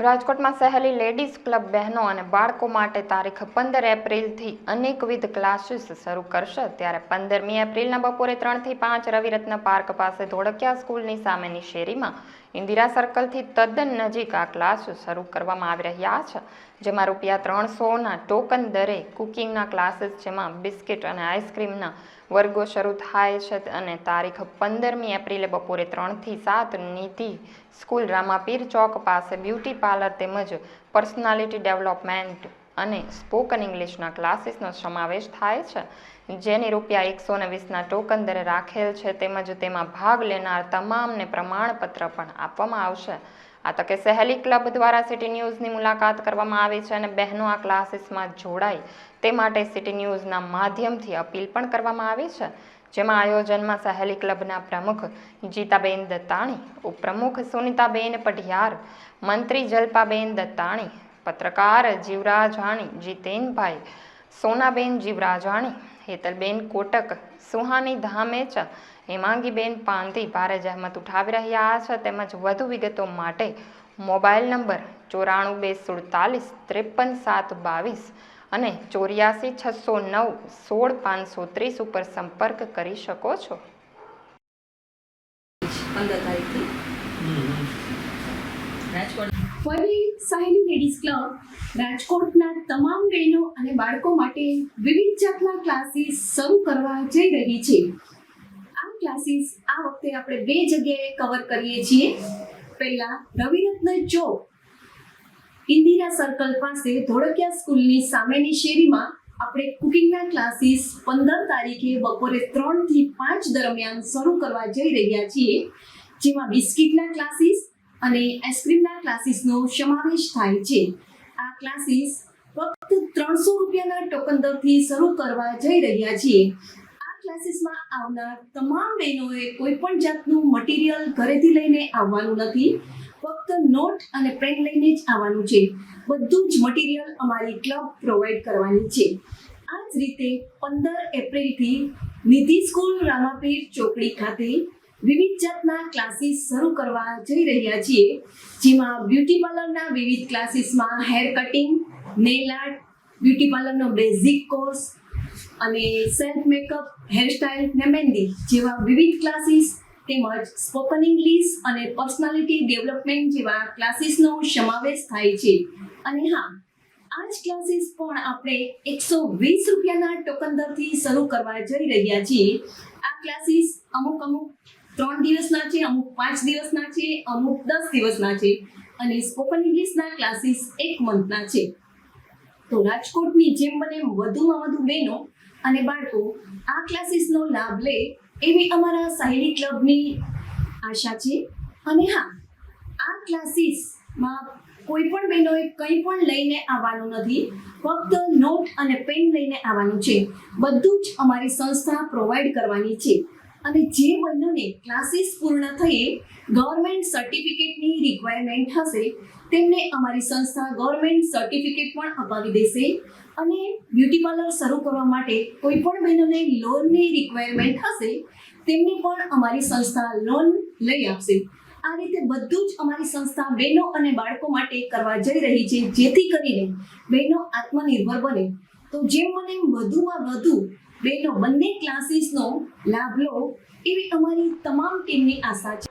રાજકોટમાં સહેલી ladies club બહેનો અને બાળકો માટે તારીખ પંદર એપ્રિલથી અનેકવિધ ક્લાસીસ શરૂ કરશે. ત્યારે પંદરમી એપ્રિલના બપોરે ત્રણથી પાંચ રવિરત્ન પાર્ક પાસે ધોળકિયા સ્કૂલની સામેની શેરીમાં ઇન્દિરા સર્કલથી તદ્દન નજીક આ ક્લાસ શરૂ કરવામાં આવી રહ્યા છે, જેમાં રૂપિયા ત્રણસોના ટોકન દરે કુકિંગના ક્લાસીસ જેમાં બિસ્કિટ અને આઈસ્ક્રીમના વર્ગો શરૂ થાય છે અને તારીખ પંદરમી એપ્રિલે બપોરે ત્રણથી સાત નિધિ સ્કૂલ રામાપીર ચોક પાસે બ્યુટી પાર્લર તેમજ પર્સનાલિટી ડેવલપમેન્ટ અને સ્પોકન ઇંગ્લિશના ક્લાસીસનો સમાવેશ થાય છે. જેની રૂપિયા એકસો ને વીસના ટોકન દરે રાખેલ છે, તેમજ તેમાં ભાગ લેનાર તમામને પ્રમાણપત્ર પણ આપવામાં આવશે. આ તકે સહેલી ક્લબ દ્વારા સિટી ન્યૂઝની મુલાકાત કરવામાં આવી છે અને બહેનો આ ક્લાસીસમાં જોડાય તે માટે સિટી ન્યૂઝના માધ્યમથી અપીલ પણ કરવામાં આવી છે. જેમાં આયોજનમાં સહેલી ક્લબના પ્રમુખ જીતાબેન દત્તાણી, ઉપપ્રમુખ સુનિતાબેન પઢિયાર, મંત્રી જલ્પાબેન દત્તાણી પત્રકાર જીવરાજાણી જીતેનભાઈ સોનાબેન જીવરાજાણી હેતલબેન કોટક સુહાની ધામેચા હેમાંગીબેન પાંધી ભારે જહેમત ઉઠાવી રહ્યા છે તેમજ વધુ વિગતો માટે મોબાઈલ નંબર ચોરાણું બે સુડતાલીસ ત્રેપન સાત બાવીસ અને ચોર્યાસી છસો નવ સોળ પાંચસો ત્રીસ ઉપર સંપર્ક કરી શકો છો. પંદર તારીખથી? રાજકોટ ફરી સાહેલી લેડીઝ ક્લબ, રાજકોટના તમામ બહેનો અને બાળકો માટે વિવિધ જાતના ક્લાસીસ શરૂ કરવા જઈ રહી છે. આ ક્લાસીસ આ વખતે આપણે બે જગ્યાએ કવર કરીએ છીએ. પહેલા રવિરત્ન ચોક ઇન્દિરા સર્કલ પાસે ધોળકિયા સ્કૂલની સામેની શેરીમાં આપણે કુકિંગના ક્લાસીસ પંદર તારીખે બપોરે ત્રણથી પાંચ દરમિયાન શરૂ કરવા જઈ રહ્યા છીએ. જેમાં બિસ્કિટના ક્લાસીસ અને આઈસ્ક્રીમના ક્લાસીસનો સમાવેશ થાય છે. આ ક્લાસીસ ફક્ત ત્રણસો રૂપિયાના ટોકન દરથી શરૂ કરવા જઈ રહ્યા છીએ. આ ક્લાસીસમાં આવનાર તમામ બહેનોએ કોઈ પણ જાતનું મટીરિયલ ઘરેથી લઈને આવવાનું નથી. ફક્ત નોટ અને પેન લઈને જ આવવાનું છે. બધું જ મટીરિયલ અમારી ક્લબ પ્રોવાઈડ કરવાની છે. આ જ રીતે પંદર એપ્રિલથી નિધિ સ્કૂલ રામાપીર ચોકડી ખાતે વિવિધ જાતના ક્લાસીસ શરૂ કરવા જઈ રહ્યા છીએ, જેમાં બ્યુટી પાર્લરના વિવિધ ક્લાસીસમાં hair cutting nail art beauty પાર્લરનો basic course અને સેલ્ફ મેકઅપ હેરસ્ટાઇલ ને મહેંદી જેવા વિવિધ ક્લાસીસ તેમજ સ્પોકન ઇંગ્લિશ અને પર્સનાલિટી ડેવલપમેન્ટ જેવા ક્લાસીસનો સમાવેશ થાય છે. અને હા આ જ ક્લાસીસ પણ આપણે એકસો વીસ રૂપિયાના ટોકન દરથી શરૂ કરવા જઈ રહ્યા છીએ. આ ક્લાસીસ અમુક અમુક ત્રણ દિવસના છે, અમુક પાંચ દિવસના છે, અમુક દસ દિવસના છે અને સ્પોકન ઇંગ્લિશના ક્લાસીસ એક મંથના છે. તો રાજકોટની જેમ બને વધુમાં વધુ બહેનો અને બાળકો આ ક્લાસીસનો લાભ લે એવી અમારા સાહેલી ક્લબની આશા છે. અને હા, આ ક્લાસીસમાં કોઈ પણ બહેનોએ કંઈ પણ લઈને આવવાનું નથી, ફક્ત નોટ અને પેન લઈને આવવાનું છે. બધું જ અમારી સંસ્થા પ્રોવાઈડ કરવાની છે. અને જે બહેનોને ક્લાસીસ પૂર્ણ થઈએ ગવર્મેન્ટ સર્ટિફિકેટની રિક્વાયરમેન્ટ હશે, તેમને અમારી સંસ્થા ગવર્મેન્ટ સર્ટિફિકેટ પણ અપાવી દેશે અને બ્યુટી પાર્લર શરૂ કરવા માટે કોઈ પણ બહેનોને લોનની રિક્વાયરમેન્ટ હશે, તેમને પણ અમારી સંસ્થા લોન લઈ આપશે. આ રીતે બધું જ અમારી સંસ્થા બહેનો અને બાળકો માટે કરવા જઈ રહી છે, જેથી કરીને બહેનો આત્મનિર્ભર બને. તો જેમ મને વધુમાં વધુ બહેનો બંને ક્લાસીસનો લાભ લો એવી અમારી તમામ ટીમની આશા છે.